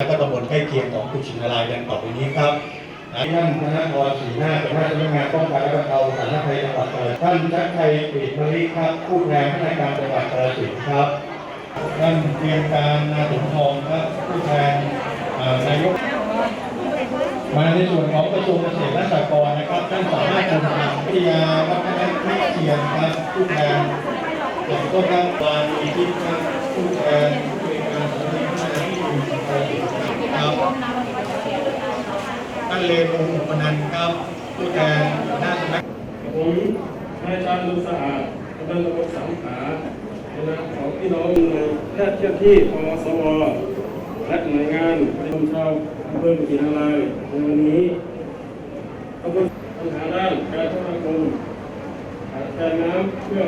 และก็ตำบลใกล้เคียงของกุชินารายดังต่อไปนี้ครับท่านคณะกรสีหน้าหัวหน้าสำนักงานป้องกันและบรรเทาสาธารณภัยจังหวัดเลยท่านชัดชัยปีกมะลิครับผู้แทนพนักงานจังหวัดกาฬสินครับ ท่านเตรียมการนาสมทองครับผู้แทนนายก มาในส่วนของกระทรวงเกษตรและสหกรณ์นะครับท่านสามารถชมวิทยาวัฒนวิเชียนครับผู้แทนอย่างต้นทางปลามีทิพย์ครับผู้แทน ครับท่านเลนุปนันครับผู้แทนหน้าสำนักผมนายชาญลุสะอาดกำนันตำบลสามขาในนามของพี่น้องหน่วยแพทย์เจ้าที่ปมสวและหน่วยงานประชาชนชาวอำเภอกุชินารายในวันนี้ขบวนปัญหาด้านการโทรคมขาดแคลนน้ำเพื่อ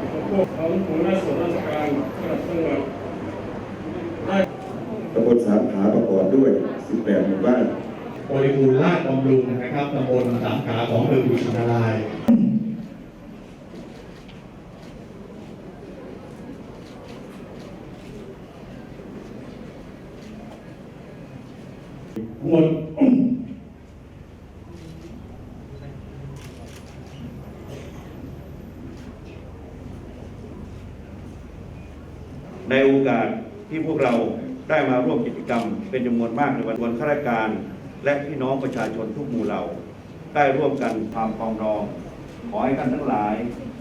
อุปโภคของหัวหน้าส่วนราชการระดับจังหวัดได้ ตำบล สามขาประกอบด้วย 18 หมู่บ้านบริบูรณ์ลาดบำรุงนะครับตำบลสามขาของอำเภอกุชินารายณ์หมดในโอกาสที่พวกเรา ได้มาร่วมกิจกรรมเป็นจำนวนมากในวันวันข้าราชการ และพี่น้องประชาชนทุกหมู่เหล่า ได้ร่วมกันความปรองดอง ขอให้ท่านทั้งหลาย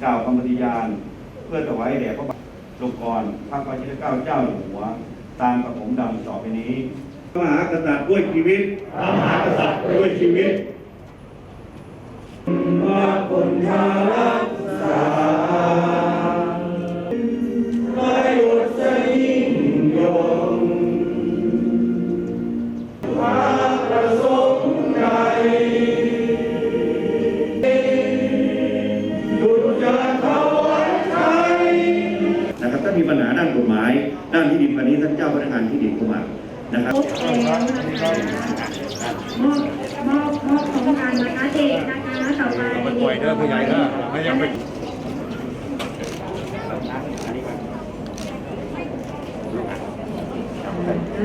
กล่าวคำปฏิญาณ เพื่อถวายแด่พระบาทลงกรณ์พระวชิรเกล้าเจ้าอยู่หัว ตามกระผมดำต่อไปนี้มหากษัตริย์ด้วยชีวิตพระมหากษัตริย์ด้วยชีวิต ท่านเจ้าพนักงานที่ดินเข้ามานะครับมอบมอบมอบโครงการนะคะเด็กนะคะต่อไปมันป่วยเด้อผู้ใหญ่เด้อไม่ยังเป็น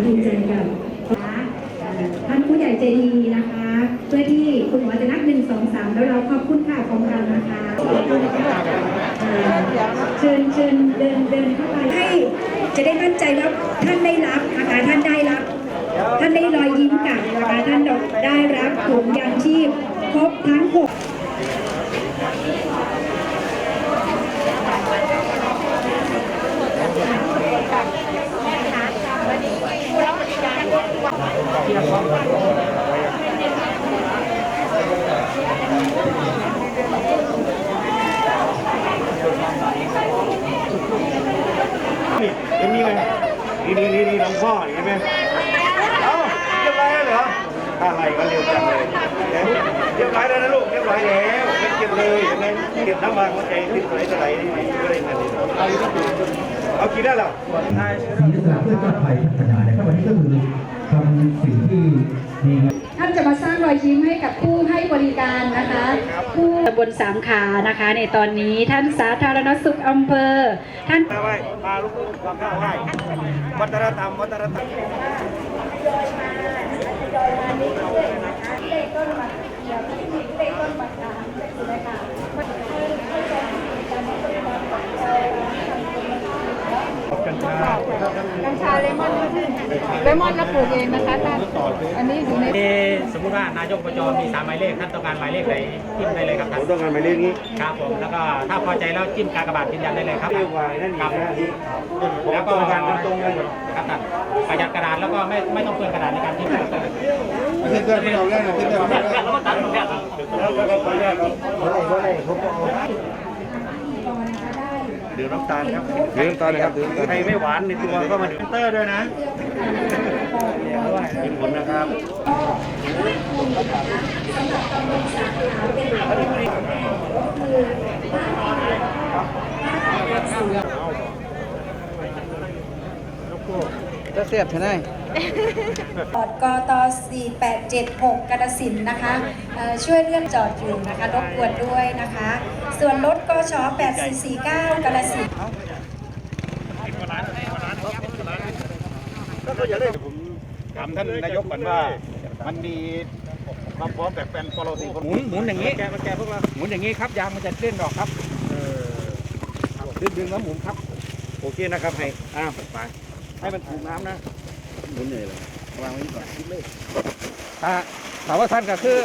ดีใจกันท่านผู้ใหญ่ใจดีนะคะ เพื่อที่คุณหมอจะนับหนึ่งสองสามแล้วเราขอบคุณค่ะของเรานะคะ เชิญเชิญเดินเดินเข้าไป จะได้มั่นใจว่าท่านได้รับนะคะท่านได้รับ ท่านได้รอยยิ้มกลับนะคะท่านได้รับถุงยางชีพครบทั้งหก นี่เป็นนี่เลย นี่นี่นี่นี่หลวงพ่อเห็นไหมเอ้าเรียบร้อยแล้วเหรออะไรก็เร็วจังเลยเดี๋ยเรียบร้อยแล้วนะลูกเรียบร้อยแล้วไม่เก็บเลยเห็นไหมเก็บน้ำมันหัวใจติดไหลต่อไหลนี่ก็เลยนั่นเองเอากินได้หรอสีอิสระเพื่อชาติไทยพัฒนาเนะครับวันนี้ก็คือทำสิ่ง อยยิ้มให้กับผู้ให้บริการนะคะผู้ตำบลสามขานะคะ ในตอนนี้ท่านสาธารณสุขอำเภอ ท่านไหว้พาลูกๆความข้าวไหว้วัฒนธรรมวัฒนธรรม กัญชาเลมอนเลมอนเราปลูกเองนะคะท่านอันนี้อยู่ในมีสมมุติว่านายกอบจมีสามหมายเลขท่านต้องการหมายเลขไหนจิ้มได้เลยครับผท่านมต้องการหมายเลขนี้ครับผมแล้วก็ถ้าพอใจแล้วจิ้มกากบาทยืนยันได้เลยครับเรียกว่านั่นคอีรับกนะนี่แล้วก็ตรงกันตรงกันหมดครับท่านประหยัดกระดาษแล้วก็ไม่ไม่ต้องเปลืองกระดาษในการพิมพ์ครับเพื่อนๆที่เราเล่นนะเพื่อนๆแล้วก็ตัดตรงเนี้ยครับแล้วก็ขออนุญาตครับ ดื่มน้ำตาลครับดื่มน้ำตาลครับดื่มน้ำตาล ใครไม่หวานในตัวก็มาดื่มเตอร์ด้วยนะมีผลนะครับ ปอดกต4876กาฬสินธุ์นะคะเอ่อช่วยเลื่อนจอดอยู่นะคะรบกวนด้วยนะคะ ส่วนรถกช8449กาฬสินธุ์ ก็อย่าเล่นผมถามท่านนายกก่อนว่า มันมีความพร้อมแบบแปลนฟอลโลซีหมุนหมุนอย่างนี้แกแกพวกเราหมุนอย่างนี้ครับยางมันจะเล่นดอกครับดึงดึงแล้วหมุนครับโอเคนะครับให้อ้าวไป ให้มันถูกน้ำนะหมุนเลยเลยวางไว้นี่ก่อนถ้าถามว่าท่านก็คือ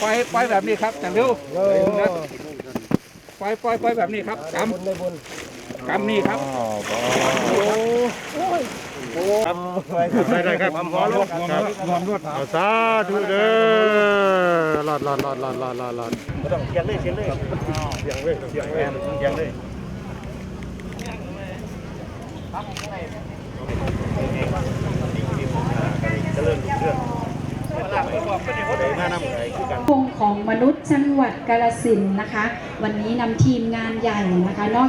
ปล่อยปล่อยแบบนี้ครับแต่เร็วนะปล่อยปล่อยปล่อยแบบนี้ครับกำกำนี่ครับโอ้ครับได้ได้ครับหมอรวดหมอรวดหมอรวดเอาซาดูเด้อหลอดหลอดหลอดหลอดหลอดหลอดหลอดไม่ต้องเสียงเลยเสียงเลยเสียงเลยเสียงเลยเสียงเลย จะเริ่มเรื่องหน้านำไหน คงของมนุษย์จังหวัดกาลสินนะคะ วันนี้นำทีมงานใหญ่นะคะนอก